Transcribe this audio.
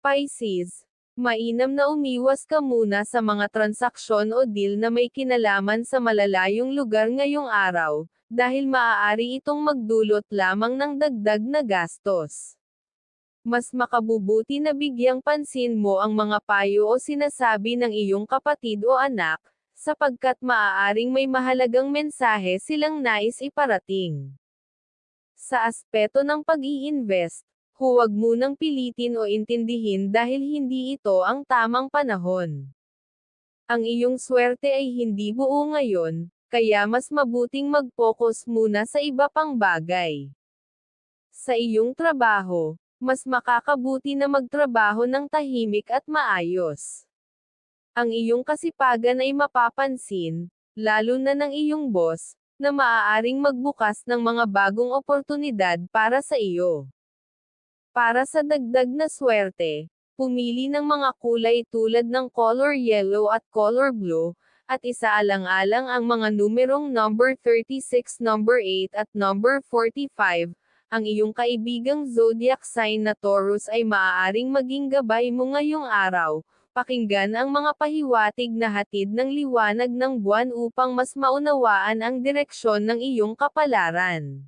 Pisces, mainam na umiwas ka muna sa mga transaksyon o deal na may kinalaman sa malalayong lugar ngayong araw, dahil maaari itong magdulot lamang ng dagdag na gastos. Mas makabubuti na bigyang pansin mo ang mga payo o sinasabi ng iyong kapatid o anak, sapagkat maaaring may mahalagang mensahe silang nais iparating. Sa aspeto ng pag-i-invest, huwag munang pilitin o intindihin dahil hindi ito ang tamang panahon. Ang iyong swerte ay hindi buo ngayon, kaya mas mabuting mag-focus muna sa iba pang bagay. Sa iyong trabaho, mas makakabuti na magtrabaho ng tahimik at maayos. Ang iyong kasipagan ay mapapansin, lalo na ng iyong boss, na maaaring magbukas ng mga bagong oportunidad para sa iyo. Para sa dagdag na swerte, pumili ng mga kulay tulad ng color yellow at color blue, at isaalang-alang ang mga numerong number 36, number 8 at number 45, ang iyong kaibigang zodiac sign na Taurus ay maaaring maging gabay mo ngayong araw. Pakinggan ang mga pahiwatig na hatid ng liwanag ng buwan upang mas maunawaan ang direksyon ng iyong kapalaran.